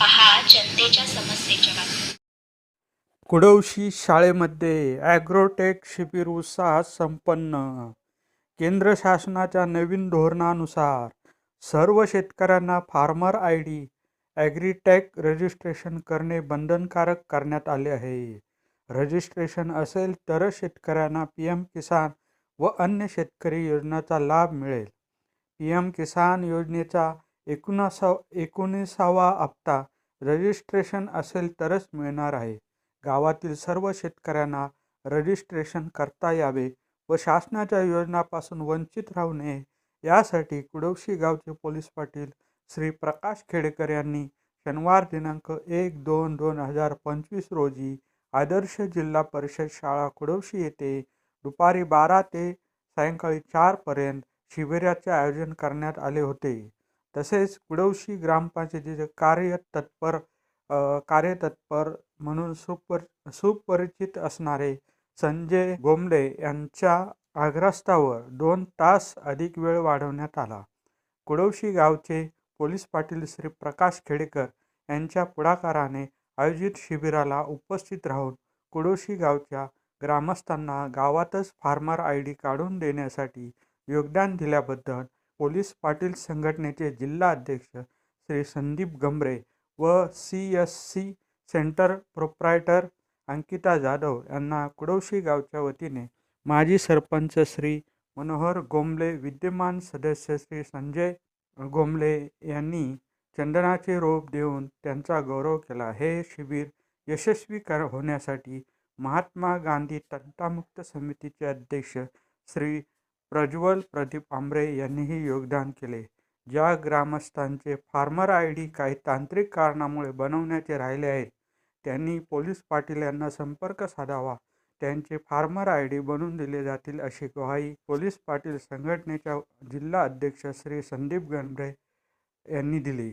पहा जनतेच्या समस्येच्या बातम्या कुडवशी शाळेमध्ये ॲग्रोटेक शिबिर उत्साहात संपन्न. केंद्र शासनाच्या नवीन धोरणानुसार सर्व शेतकऱ्यांना farmer I D agritech registration करणे बंधनकारक करण्यात आले आहे. रजिस्ट्रेशन असेल तरच शेतकऱ्यांना पी एम किसान व अन्य शेतकरी योजनेचा लाभ मिळेल. पी एम किसान योजनेचा एकोणासा एकोणीसावा हप्ता रजिस्ट्रेशन असेल तरच मिळणार आहे. गावातील सर्व शेतकऱ्यांना रजिस्ट्रेशन करता यावे व शासनाच्या योजनापासून वंचित राहू नये यासाठी कुडवशी गावचे पोलीस पाटील श्री प्रकाश खेडेकर यांनी शनिवार दिनांक एक दोन दोन हजार पंचवीस रोजी आदर्श जिल्हा परिषद शाळा कुडवशी येथे दुपारी बारा ते सायंकाळी चारपर्यंत शिबिराचे आयोजन करण्यात आले होते. तसेच कुडवशी ग्रामपंचायतीचे कार्यतत्पर तत्पर कार्यतत्पर म्हणून सुपर सुपरिचित असणारे संजय गोमले यांच्या आग्रस्तावर दोन तास अधिक वेळ वाढवण्यात आला. कुडवशी गावचे पोलीस पाटील श्री प्रकाश खेडेकर यांच्या पुढाकाराने आयोजित शिबिराला उपस्थित राहून कुडोशी गावच्या ग्रामस्थांना गावातच फार्मर आय डी काढून देण्यासाठी योगदान दिल्याबद्दल पोलीस पाटील संघटनेचे जिल्हा अध्यक्ष श्री संदीप गंभरे व C S C centre proprietor Ankita Jadhav यांना कुडवशी गावच्या वतीने माजी सरपंच श्री मनोहर गोमले विद्यमान सदस्य श्री संजय गोमले यांनी चंदनाचे रोप देऊन त्यांचा गौरव केला. हे शिबिर यशस्वी कर होण्यासाठी महात्मा गांधी तंटामुक्त समितीचे अध्यक्ष श्री प्रज्वल प्रदीप आंबरे यांनीही योगदान केले. ज्या ग्रामस्थांचे फार्मर आय डी काही तांत्रिक कारणामुळे बनवण्याचे राहिले आहेत त्यांनी पोलीस पाटील यांना संपर्क साधावा. त्यांचे फार्मर आय डी बनवून दिले जातील अशी ग्वाही पोलीस पाटील संघटनेच्या जिल्हा अध्यक्ष श्री संदीप गंभरे यांनी दिली.